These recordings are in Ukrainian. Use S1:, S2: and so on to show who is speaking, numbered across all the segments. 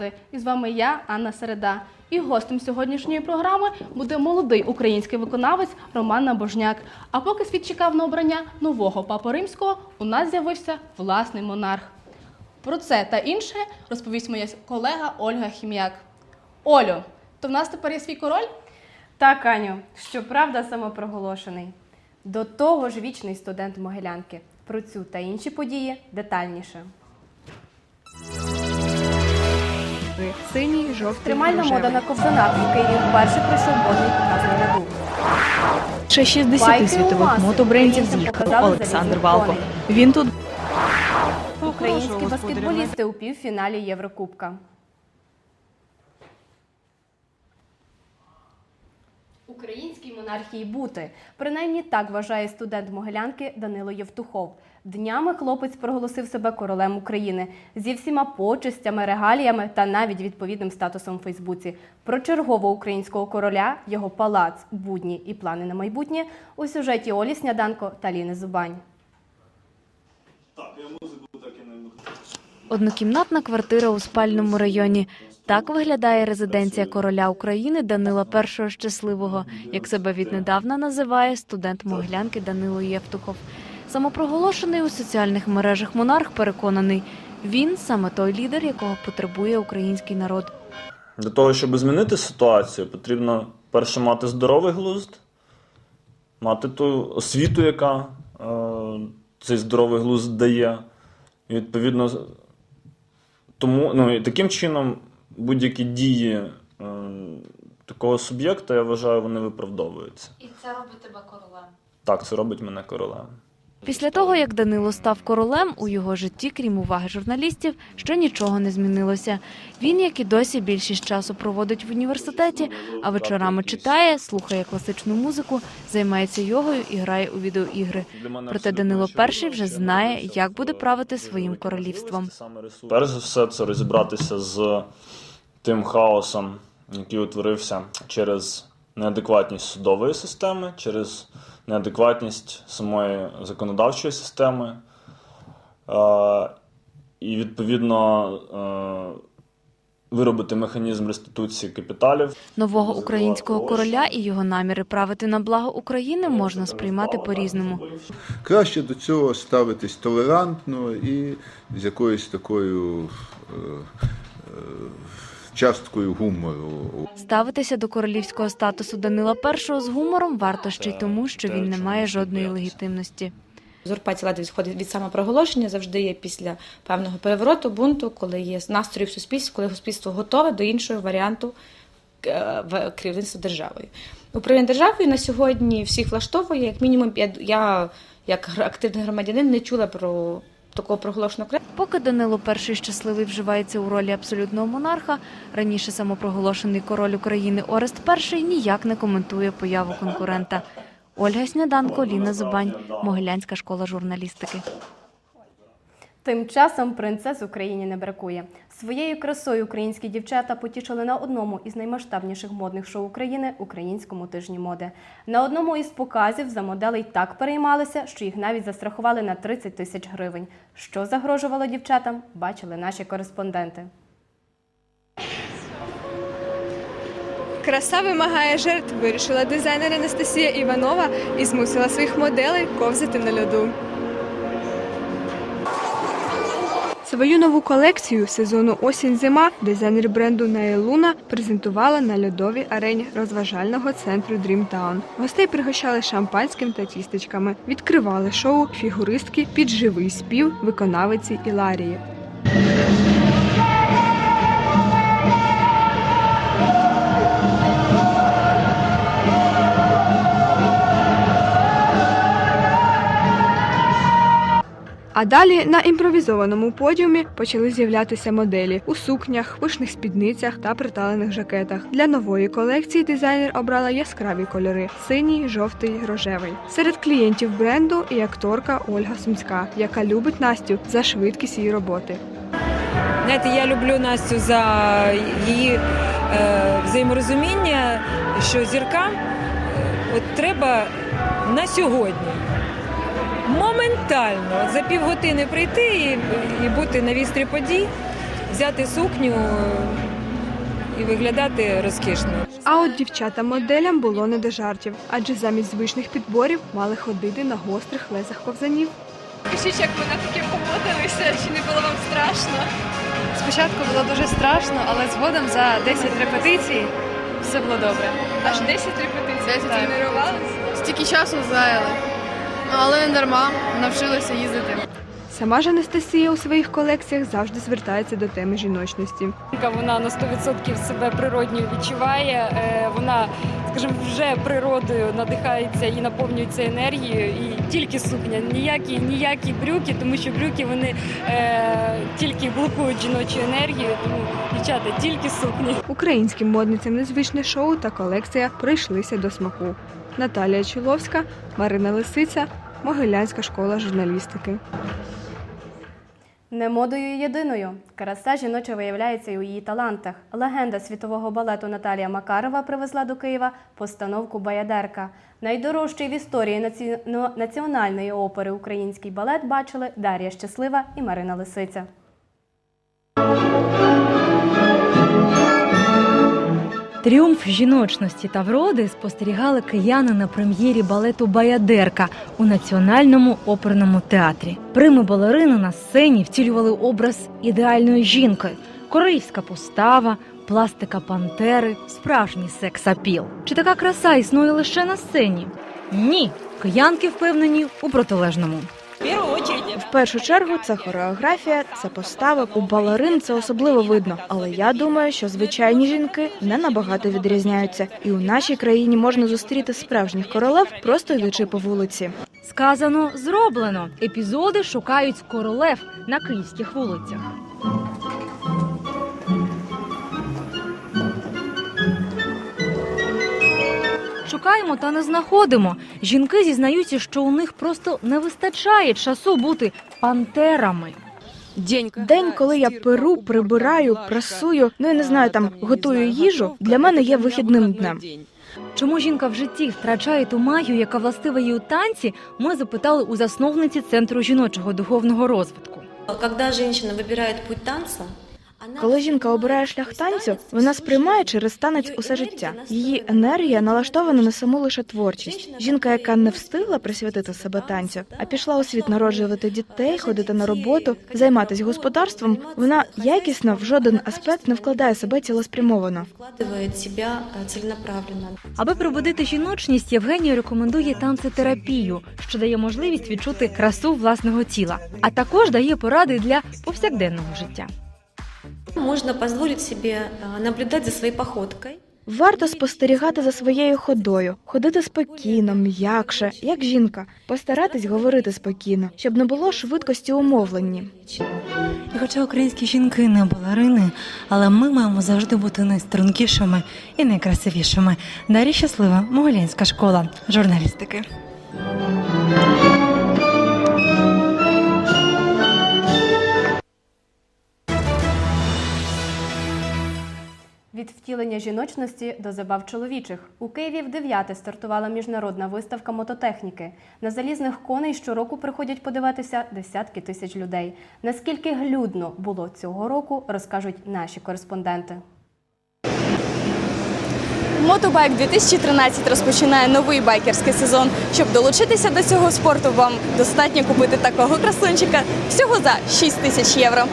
S1: епізоди. І з вами я, Анна Середа. І гостем сьогоднішньої програми буде молодий український виконавець Роман Набожняк. А поки світ чекав на обрання нового папи римського, у нас з'явився власний монарх. Про це та інше розповість моя колега Ольга Хім'як. Олю, то в нас тепер є свій король?
S2: Так, Аню, щоправда, самопроголошений. До того ж вічний студент Могилянки. Про цю та інші події детальніше.
S3: Синій, жовтий,
S2: Тримальна
S3: рожевий.
S2: мода на ковзанах в Києві вперше пройшов модний показ на льоду.
S3: Ще 60
S2: Байки
S3: світових мотобрендів з'їхав Олександр Валко. Він тут
S2: Українські баскетболісти у півфіналі Єврокубка. Українській монархії бути. Принаймні так вважає студент Могилянки Данило Євтухов. Днями хлопець проголосив себе королем України зі всіма почестями, регаліями та навіть відповідним статусом у Фейсбуці. Про чергового українського короля, його палац, будні і плани на майбутнє у сюжеті Олі Сняданко та Ліни Зубань.
S4: Однокімнатна квартира у спальному районі. Так виглядає резиденція короля України Данила І Щасливого, як себе віднедавна називає студент Могилянки Данило Євтухов. Самопроголошений у соціальних мережах монарх переконаний, він саме той лідер, якого потребує український народ.
S5: Для того, щоб змінити ситуацію, потрібно перше мати здоровий глузд, мати ту освіту, яка е, цей здоровий глузд дає. І відповідно, тому ну, і таким чином будь-які дії е, такого суб'єкта, я вважаю, вони виправдовуються.
S4: І це робить тебе королем.
S5: Так, це робить мене королем.
S4: Після того, як Данило став королем, у його житті, крім уваги журналістів, ще нічого не змінилося. Він, як і досі, більшість часу проводить в університеті, а вечорами читає, слухає класичну музику, займається йогою і грає у відеоігри. Проте Данило І вже знає, як буде правити своїм королівством.
S5: Перш за все, це розібратися з тим хаосом, який утворився через неадекватність судової системи, через неадекватність самої законодавчої системи. Е, І відповідно е, виробити механізм реституції капіталів.
S4: Нового українського короля і його наміри правити на благо України можна сприймати по-різному.
S6: Краще до цього ставитись толерантно і з якоюсь такою е, е, часткою гумору.
S4: Ставитися до королівського статусу Данила І з гумором варто ще й тому, що він не має жодної легітимності.
S7: Узурпація влади відходить від самопроголошення, завжди є після певного перевороту, бунту, коли є настрої в суспільстві, коли суспільство готове до іншого варіанту е, в керівництва державою. Управління державою на сьогодні всіх влаштовує, як мінімум, я, я як активний громадянин не чула про такого проголошеного короля.
S4: Поки Данило І щасливий вживається у ролі абсолютного монарха, раніше самопроголошений король України Орест І ніяк не коментує появу конкурента. Ольга Сняданко, Ліна Зубань, Могилянська школа журналістики.
S2: Тим часом принцес Україні не бракує. Своєю красою українські дівчата потішили на одному із наймасштабніших модних шоу України українському тижні моди. На одному із показів за моделей так переймалися, що їх навіть застрахували на 30 тисяч гривень. Що загрожувало дівчатам, бачили наші кореспонденти.
S3: Краса вимагає жертв, вирішила дизайнер Анастасія Іванова і змусила своїх моделей ковзати на льоду. Свою нову колекцію сезону осінь-зима дизайнер бренду Наелуна презентувала на льодовій арені розважального центру Дрімтаун. Гостей пригощали шампанським та тістечками. Відкривали шоу фігуристки під живий спів виконавиці Іларії. А далі на імпровізованому подіумі почали з'являтися моделі у сукнях, пишних спідницях та приталених жакетах. Для нової колекції дизайнер обрала яскраві кольори: синій, жовтий, рожевий. Серед клієнтів бренду і акторка Ольга Сумська, яка любить Настю за швидкість її роботи.
S8: Знаєте, я люблю Настю за її е, взаєморозуміння, що зіркам е, от треба на сьогодні. Моментально за півгодини прийти і, і бути на вістрі подій. взяти сукню і виглядати розкішно.
S3: А от дівчатам-моделям було не до жартів, адже замість звичних підборів мали ходити на гострих лезах ковзанів.
S9: Пишіть, як ви на таке поводилися, чи не було вам страшно?
S10: Спочатку було дуже страшно, але згодом за 10 репетицій все було добре.
S9: Аж 10 репетицій. 10
S10: Так.
S9: тренувалися?
S10: Стільки часу зайли, але не дарма навчилися їздити.
S3: Сама ж Анастасія у своїх колекціях завжди звертається до теми жіночності.
S11: Вона на 100% себе природньо відчуває. е, Вона, скажімо, вже природою надихається і наповнюється енергією. І тільки сукня, ніякі, ніякі брюки, тому що брюки вони е, тільки блокують жіночу енергію. Тому дівчата, тільки сукні.
S3: Українським модницям незвичне шоу та колекція прийшлися до смаку. Наталія Чуловська, Марина Лисиця, Могилянська школа журналістики.
S2: Не модою єдиною. Краса жіноча виявляється і у її талантах. Легенда світового балету Наталія Макарова привезла до Києва постановку Баядерка. Найдорожчий в історії наці- національної опери український балет бачили Дар'я Щаслива і Марина Лисиця.
S12: Тріумф жіночності та вроди спостерігали кияни на прем'єрі балету Баядерка у Національному оперному театрі. Прими балерини на сцені втілювали образ ідеальної жінки, королівська постава, пластика пантери, справжній секс-апіл. Чи така краса існує лише на сцені? Ні, киянки впевнені у протилежному.
S13: В першу чергу це хореографія, це постави. У балерин це особливо видно. Але я думаю, що звичайні жінки не набагато відрізняються, і у нашій країні можна зустріти справжніх королев, просто йдучи по вулиці.
S12: Сказано, зроблено. Епізоди шукають королев на київських вулицях. Шукаємо та не знаходимо. Жінки зізнаються, що у них просто не вистачає часу бути пантерами.
S13: День, коли я перу, прибираю, прасую, ну я не знаю, там готую їжу. Для мене є вихідним днем.
S12: Чому жінка в житті втрачає ту магію, яка властива їй у танці, ми запитали у засновниці центру жіночого духовного розвитку.
S14: Когда женщина выбирает путь танца,
S13: Коли жінка обирає шлях танцю, вона сприймає через танець усе життя. Її енергія налаштована на саму лише творчість. Жінка, яка не встигла присвятити себе танцю, а пішла у світ народжувати дітей, ходити на роботу, займатися господарством, вона якісно в жоден аспект не вкладає себе цілеспрямовано.
S14: целенаправленно.
S12: Аби пробудити жіночність, Євгенія рекомендує танцетерапію, що дає можливість відчути красу власного тіла, а також дає поради для повсякденного життя.
S14: Можно позволить себе э, наблюдать за своей походкой.
S13: Варто спостерігати за своєю ходою, ходити спокійно, м'якше, як жінка, постаратись говорити спокійно, щоб не було швидкості у мовленні.
S15: І хоча українські жінки не балерини, але ми маємо завжди бути найстрункішими і найкрасивішими. Дар'я щаслива, Могилянська школа журналістики.
S2: Від втілення жіночності до забав чоловічих у Києві в дев'яте стартувала міжнародна виставка мототехніки. На залізних коней щороку приходять подивитися десятки тисяч людей. Наскільки глюдно було цього року, розкажуть наші кореспонденти.
S9: Мотобайк 2013 розпочинає новий байкерський сезон. Щоб долучитися до цього спорту, вам достатньо купити такого красунчика всього за 6 тисяч євро.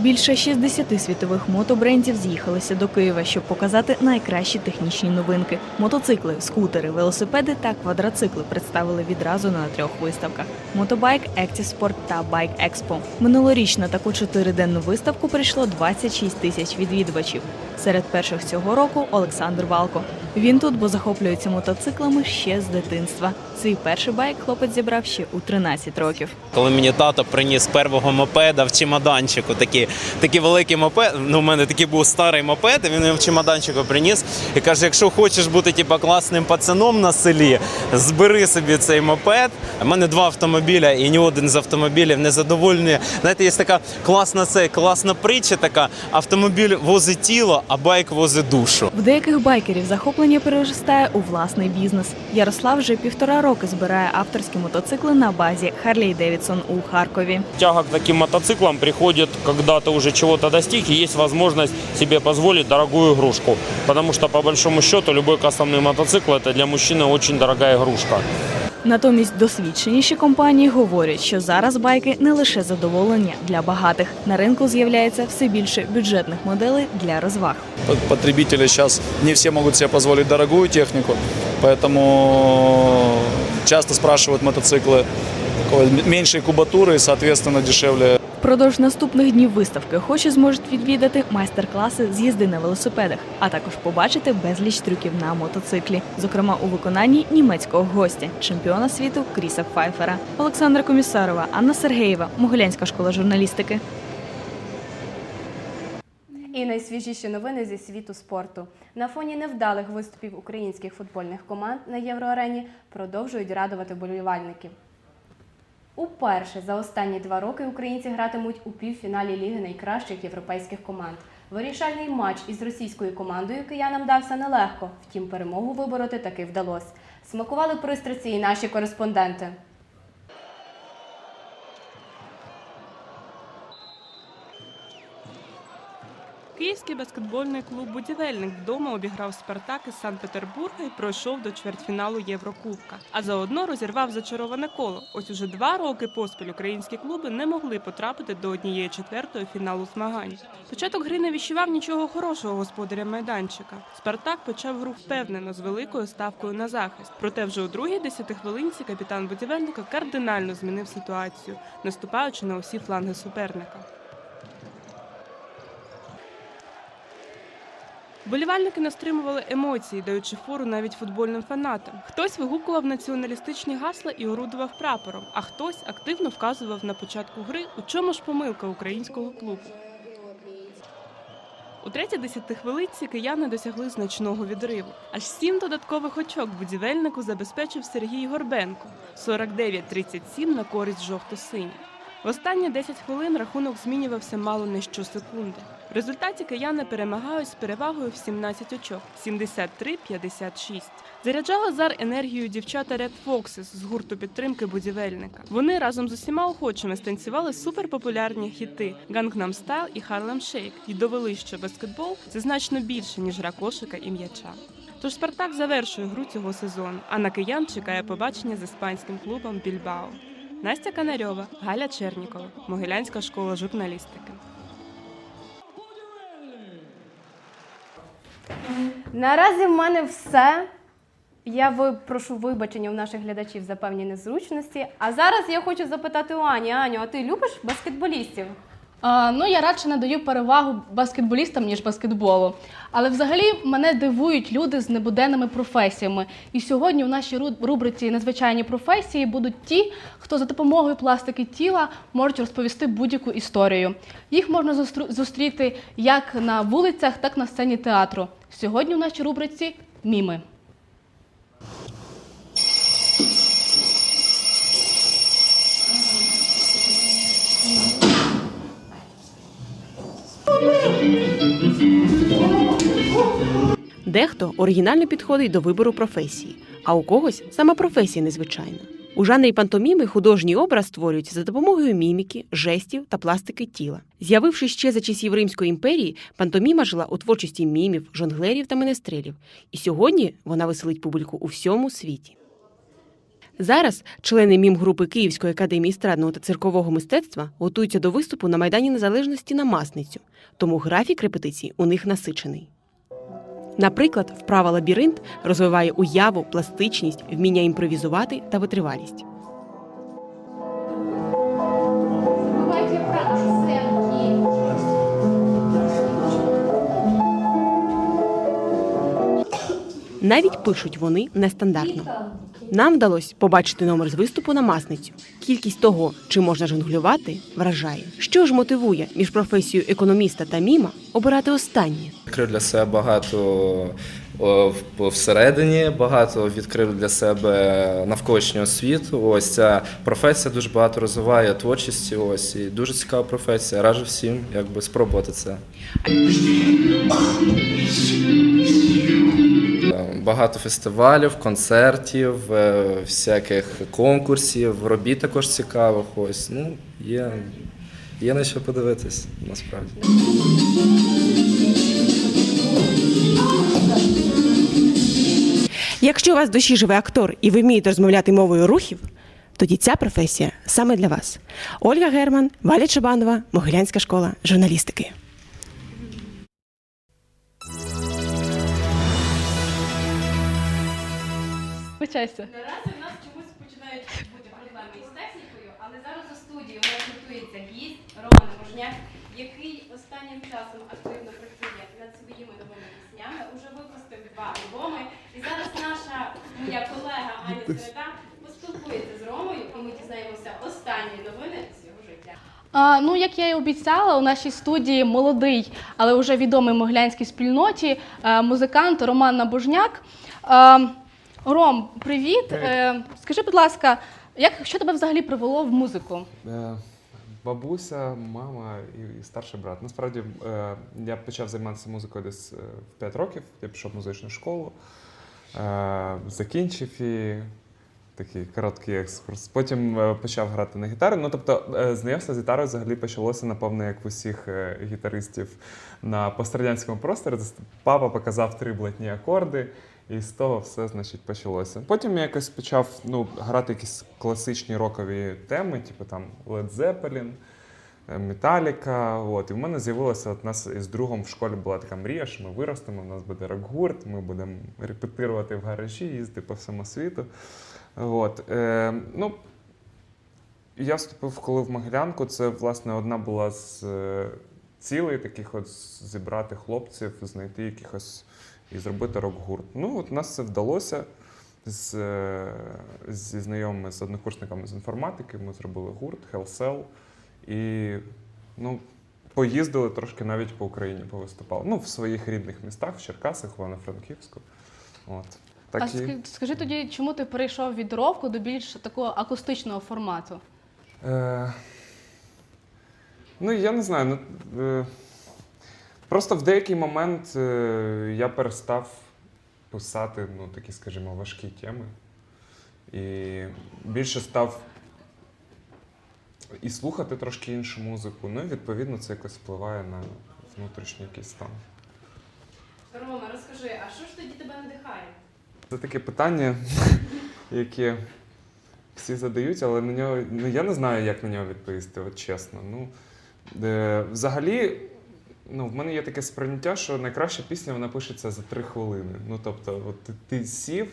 S16: Більше 60 світових мотобрендів з'їхалися до Києва, щоб показати найкращі технічні новинки. Мотоцикли, скутери, велосипеди та квадроцикли представили відразу на трьох виставках: Мотобайк, Sport та Байк Експо. Минулоріч на таку чотириденну виставку прийшло 26 тисяч відвідувачів. Серед перших цього року Олександр Валко. Він тут, бо захоплюється мотоциклами ще з дитинства. Свій перший байк хлопець зібрав ще у 13 років.
S17: Коли мені тато приніс первого мопеда в чемоданчику, такий, такий великий мопед, ну у мене такий був старий мопед, і він його в чемоданчику приніс і каже: якщо хочеш бути типу, класним пацаном на селі, збери собі цей мопед. У мене два автомобіля, і ні один з автомобілів не задовольнює. Знаєте, є така класна це, класна притча, така автомобіль возить тіло, а байк возить душу.
S16: В деяких байкерів захоплення захоплення переростає у власний бізнес. Ярослав вже півтора роки збирає авторські мотоцикли на базі Харлей Девідсон у Харкові.
S18: Тяга к таким мотоциклам приходит, когда ты уже чего-то достиг и есть возможность себе позволить дорогую игрушку. Потому что, по большому счету, любой кастомный мотоцикл – это для мужчины очень дорогая игрушка.
S16: Натомість досвідченіші компанії говорять, що зараз байки не лише задоволення для багатих. На ринку з'являється все більше бюджетних моделей для розваг.
S19: Потребители сейчас не все могут себе позволить дорогую технику, поэтому часто спрашивают мотоциклы такой меньшей кубатуры и, соответственно, дешевле.
S16: Впродовж наступних днів виставки охочі зможуть відвідати майстер-класи з їзди на велосипедах, а також побачити безліч трюків на мотоциклі, зокрема у виконанні німецького гостя, чемпіона світу Кріса Пфайфера. Олександра Комісарова, Анна Сергеєва, Могилянська школа журналістики.
S2: І найсвіжіші новини зі світу спорту. На фоні невдалих виступів українських футбольних команд на Євроарені продовжують радувати болівальників. Уперше за останні два роки українці гратимуть у півфіналі Ліги найкращих європейських команд. Вирішальний матч із російською командою киянам дався нелегко, втім перемогу вибороти таки вдалося. Смакували пристрасті і наші кореспонденти.
S20: Київський баскетбольний клуб Будівельник вдома обіграв Спартак із Санкт-Петербурга і пройшов до чвертьфіналу Єврокубка. А заодно розірвав зачароване коло. Ось уже два роки поспіль українські клуби не могли потрапити до однієї четвертої фіналу змагань. Початок гри не віщував нічого хорошого господаря майданчика. Спартак почав гру впевнено з великою ставкою на захист. Проте вже у другій десятихвилинці капітан будівельника кардинально змінив ситуацію, наступаючи на усі фланги суперника. Болівальники не стримували емоції, даючи фору навіть футбольним фанатам. Хтось вигукував націоналістичні гасла і орудував прапором, а хтось активно вказував на початку гри, у чому ж помилка українського клубу. У третій десятихвилинці кияни досягли значного відриву. Аж сім додаткових очок будівельнику забезпечив Сергій Горбенко 49-37 на користь жовто-синіх. В останні 10 хвилин рахунок змінювався мало не щосекунди. В результаті кияни перемагають з перевагою в 17 очок 73-56. Заряджали зар енергією дівчата Red Foxes з гурту підтримки будівельника. Вони разом з усіма охочими станцювали суперпопулярні хіти Gangnam Style і Harlem Shake і довели, що баскетбол це значно більше ніж гра кошика і м'яча. Тож Спартак завершує гру цього сезону, а на киян чекає побачення з іспанським клубом Більбао. Настя Канарьова, Галя Чернікова, Могилянська школа журналістики.
S2: Наразі в мене все. Я ви- прошу вибачення у наших глядачів за певні незручності. А зараз я хочу запитати у Ані. Аню, а ти любиш баскетболістів?
S1: А, ну, я радше надаю перевагу баскетболістам, ніж баскетболу. Але взагалі мене дивують люди з небуденними професіями. І сьогодні в нашій ру- рубриці Незвичайні професії будуть ті, хто за допомогою пластики тіла можуть розповісти будь-яку історію. Їх можна зустріти як на вулицях, так і на сцені театру. Сьогодні в нашій рубриці міми.
S21: Дехто оригінально підходить до вибору професії, а у когось сама професія незвичайна. У жанрі пантоміми художній образ створюють за допомогою міміки, жестів та пластики тіла. З'явившись ще за часів Римської імперії, пантоміма жила у творчості мімів, жонглерів та менестрелів. І сьогодні вона веселить публіку у всьому світі. Зараз члени мім-групи Київської академії естрадного та циркового мистецтва готуються до виступу на Майдані Незалежності на Масницю, тому графік репетицій у них насичений. Наприклад, вправа лабіринт розвиває уяву, пластичність, вміння імпровізувати та витривалість. Навіть пишуть вони нестандартно. Нам вдалося побачити номер з виступу на масницю. Кількість того, чи можна жонглювати, вражає. Що ж мотивує між професією економіста та міма обирати останнє?
S22: Відкрив для себе багато всередині, багато відкрив для себе навколишнього світу. Ось ця професія дуже багато розвиває творчості. Ось і дуже цікава професія. Раджу всім якби спробувати це. Багато фестивалів, концертів, е, всяких конкурсів, робіт також цікавих. Ось ну є, є на що подивитись насправді.
S21: Якщо у вас в душі живе актор і ви вмієте розмовляти мовою рухів, тоді ця професія саме для вас. Ольга Герман, Валя Чабанова, Могилянська школа журналістики.
S1: Вибачайся.
S2: Наразі в нас чомусь починають бути проблеми із технікою, але зараз у студії у нас готується гість Роман Можняк, який останнім часом активно працює над своїми новими піснями, уже випустив два альбоми. І зараз наша моя колега Аня Середа поспілкується з Ромою, і ми дізнаємося останні новини з його життя.
S1: А, ну, як я і обіцяла, у нашій студії молодий, але вже відомий моглянській спільноті е, музикант Роман Набожняк. Е, Ром, привіт. Е, скажи, будь ласка, як що тебе взагалі привело в музику?
S23: Е, Бабуся, мама і, старший брат. Насправді е, я почав займатися музикою десь е, в 5 років. Я пішов в музичну школу, е, закінчив і такий короткий екскурс. Потім е, почав грати на гітарі. Ну тобто, е, знайомство з гітарою взагалі почалося, напевно, як в усіх гітаристів на пострадянському просторі. Папа показав три блатні акорди. І з того все значить почалося. Потім я якось почав ну, грати якісь класичні рокові теми, типу там Led Zeppelin, е, Металіка. От. І в мене з'явилося от нас із другом в школі була така мрія, що ми виростемо, у нас буде рок-гурт, ми будемо репетирувати в гаражі, їздити по всьому світу. От. Е, ну, я вступив коли в Могилянку. Це, власне, одна була з е, цілей таких от зібрати хлопців, знайти якихось і зробити рок-гурт. Ну, от нас це вдалося з, е, зі знайомими з однокурсниками з інформатики. Ми зробили гурт Hellcell. І ну, поїздили трошки навіть по Україні, повиступали. Ну, в своїх рідних містах, в Черкасах, в Івано-Франківську. От. Так
S1: а
S23: і...
S1: скажи тоді, чому ти перейшов від ровку до більш такого акустичного формату?
S23: Е, ну, я не знаю. Ну, е, просто в деякий момент е, я перестав писати ну, такі, скажімо, важкі теми. І більше став і слухати трошки іншу музику. Ну і відповідно це якось впливає на внутрішній якийсь стан.
S2: Рома, розкажи, а що ж тоді тебе надихає?
S23: Це таке питання, яке всі задають, але на нього ну, я не знаю, як на нього відповісти, от чесно. Ну, е, взагалі, ну, в мене є таке сприйняття, що найкраща пісня вона пишеться за три хвилини. Ну, тобто, от ти, ти сів,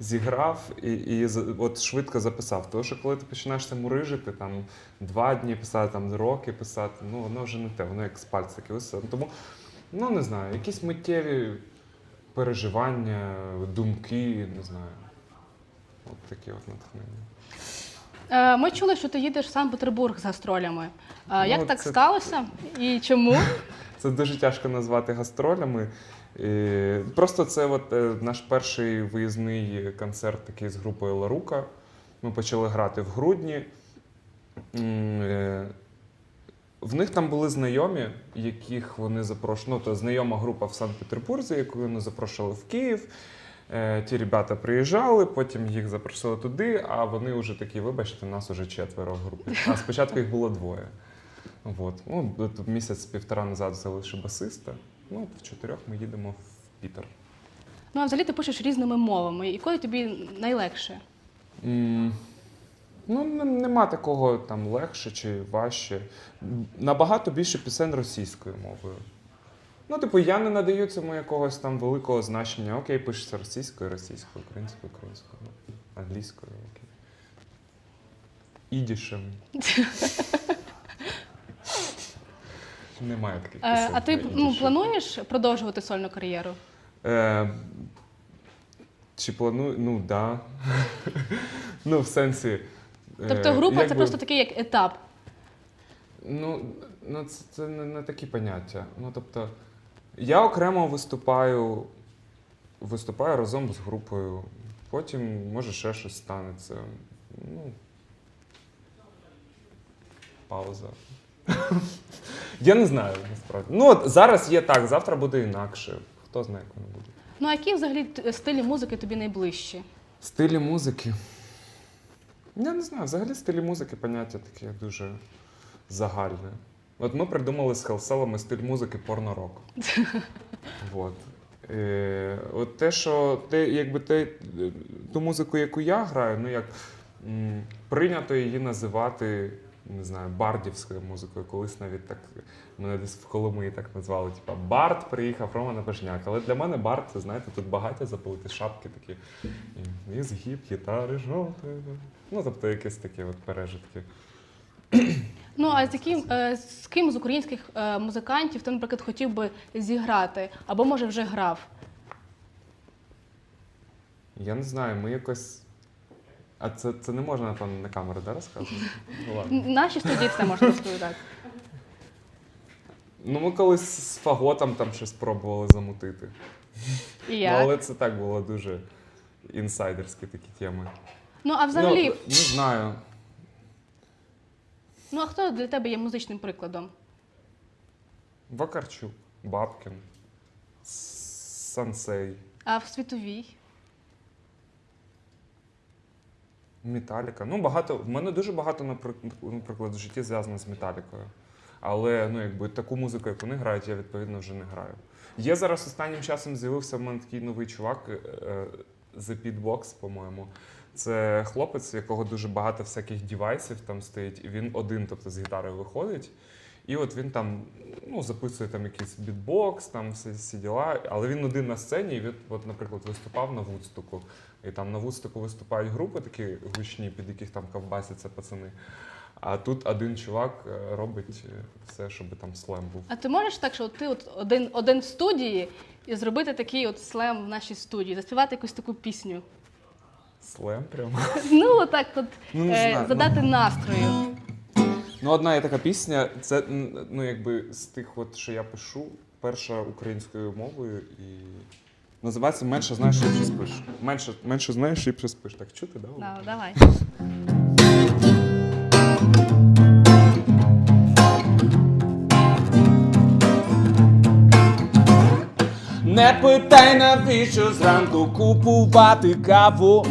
S23: зіграв і, і от швидко записав. Тому що коли ти починаєш це мурижити, там два дні писати, там роки писати, ну воно вже не те, воно як з пальцики висить. Тому, ну не знаю, якісь миттєві переживання, думки, не знаю. От такі от натхнення.
S1: Е, ми чули, що ти їдеш в Санкт-Петербург з гастролями. Е, як
S23: Ну,
S1: так
S23: це-
S1: сталося і чому?
S23: Це дуже тяжко назвати гастролями. Просто це от е, наш перший виїзний концерт такий з групою Ларука. Ми почали грати в грудні. М, е, В них там були знайомі, яких вони запрошували. Ну, то знайома група в Санкт-Петербурзі, яку вони запрошували в Київ. Е, Ті ребята приїжджали, потім їх запросили туди, а вони вже такі, вибачте, нас уже четверо в групі. А спочатку їх було двоє. От. Ну, місяць-півтора назад взяли ще басиста. Ну, в чотирьох ми їдемо в Пітер.
S1: Ну, а взагалі ти пишеш різними мовами. Якою тобі найлегше?
S23: М, Ну, нема такого там легше чи важче. Набагато більше пісень російською мовою. Ну, типу, я не надаю цьому якогось там великого значення. Окей, пишеться російською, російською, українською, українською, англійською, окей. Ідішем. Немає таких
S1: Е,
S23: пісень.
S1: а ти
S23: про
S1: ну, плануєш продовжувати сольну кар'єру?
S23: Е, чи планую? Ну, да. ну, в сенсі. е,
S1: Тобто група це
S23: якби-
S1: просто такий як етап.
S23: Ну, ну це, це не, не такі поняття. Ну, тобто, я окремо виступаю, виступаю разом з групою. Потім, може, ще щось станеться. Ну, пауза. Я не знаю насправді. Ну, от зараз є так, завтра буде інакше. Хто знає, як воно буде.
S1: Ну а які взагалі т- стилі музики тобі найближчі?
S23: Стилі музики. Я не знаю, взагалі стилі музики поняття таке дуже загальне. От ми придумали з Хелселами стиль музики порно-рок. Вот. Е, от те, що те, якби те, ту музику, яку я граю, ну як м, прийнято її називати, не знаю, бардівською музикою. Колись навіть так мене десь в Коломиї так назвали. Типа Бард приїхав Рома Набожняк. Але для мене Бард, це знаєте, тут багаття запалити шапки такі. І, згіб, гітари, жовте. Ну, тобто якесь таке от пережитки.
S1: Ну а з яким е, з ким з українських е, музикантів ти, наприклад, хотів би зіграти, або може вже грав?
S23: Я не знаю, ми якось. А це, це не можна, напевно, на камеру, да, розказувати? Ну ладно.
S1: Н- Наші студії все можна розповідати.
S23: Ну, ми колись з фаготом там щось пробували замутити.
S1: І
S23: Ну,
S1: як?
S23: але це так було дуже інсайдерські такі теми.
S1: Ну а взагалі,
S23: Ну, не знаю.
S1: Ну а хто для тебе є музичним прикладом?
S23: Вакарчук, Бабкін, Сансей,
S1: А в світовій?
S23: Металіка. Ну, багато. В мене дуже багато, наприк- наприклад, в житті зв'язано з Металікою. Але ну, якби таку музику, як вони грають, я відповідно вже не граю. Є зараз останнім часом з'явився в мене такий новий чувак е, е, The Beatbox, по-моєму. Це хлопець, якого дуже багато всяких девайсів там стоїть, і він один, тобто з гітарою виходить. І от він там ну, записує там якийсь бітбокс, там всі, всі діла, але він один на сцені, і він, от, наприклад, виступав на Вудстоку. І там на Вудстоку виступають групи такі гучні, під яких там ковбасяться пацани. А тут один чувак е, робить е, все, щоб там слем був.
S1: А ти можеш так, що ти от один, один в студії і зробити такий от слем в нашій студії, заспівати якусь таку пісню?
S23: Слем прямо.
S1: Ну, отак от
S23: Ну, не
S1: е,
S23: знаю,
S1: задати настрою.
S23: Ну, одна є така пісня, це м, ну, якби з тих, от, що я пишу, перша українською мовою і. Називається Менше знаєш, ліпше спиш. Менше, менше знаєш, ліпше спиш. Так чути, да?
S1: Да, давай.
S24: Не питай, навіщо зранку купувати каву.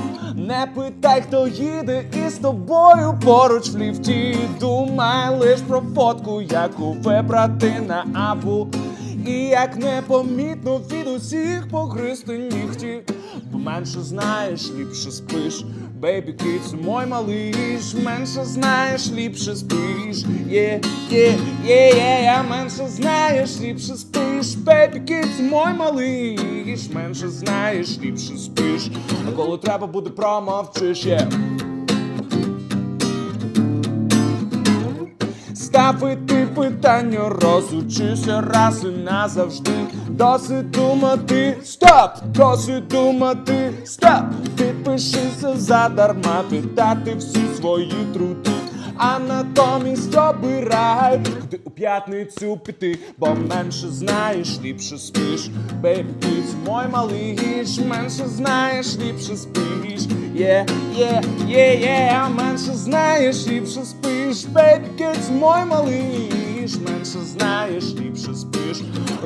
S24: Не питай, хто їде із тобою поруч в ліфті. Думай лиш про фотку, яку вибрати на аву. І як непомітно від усіх погризти нігті. Бо менше знаєш, ліпше спиш. Бейбі кидс, мой малиш, менше знаєш, ліпше спиш. Є, є, є, є, я менше знаєш, ліпше спиш. Бейбі кидс, мой малиш, менше знаєш, ліпше спиш. А коли треба буде промовчиш, є. Ставити питання, розучися раз і назавжди. Досить думати, стоп! Досить думати, стоп! Підпишися задарма, віддати всі свої труди. А натомість обирай, куди у п'ятницю піти, бо менше знаєш, ліпше спиш. Бейбі кіц, мой малиш, менше знаєш, ліпше спиш. Є, є, є, є, менше знаєш, ліпше спиш. Бейбі кіц, мой малиш, менше знаєш, ліпше спиш.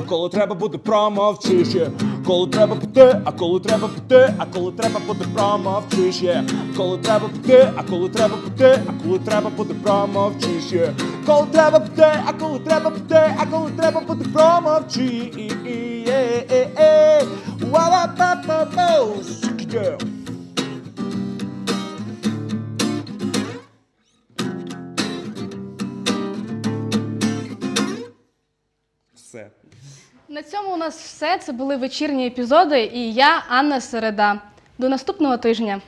S24: Коли треба буде промовчиш, є. коли треба піти, а коли треба піти, а коли треба буде промовчиш, є. коли треба піти, а коли треба піти, а коли треба буде промовчиш, є. коли треба піти, а коли треба піти, а коли треба буде промовчиш, є. Вала-па-па-па, шики-ге.
S23: Все.
S1: На цьому у нас все. Це були вечірні епізоди, і я, Анна Середа. До наступного тижня.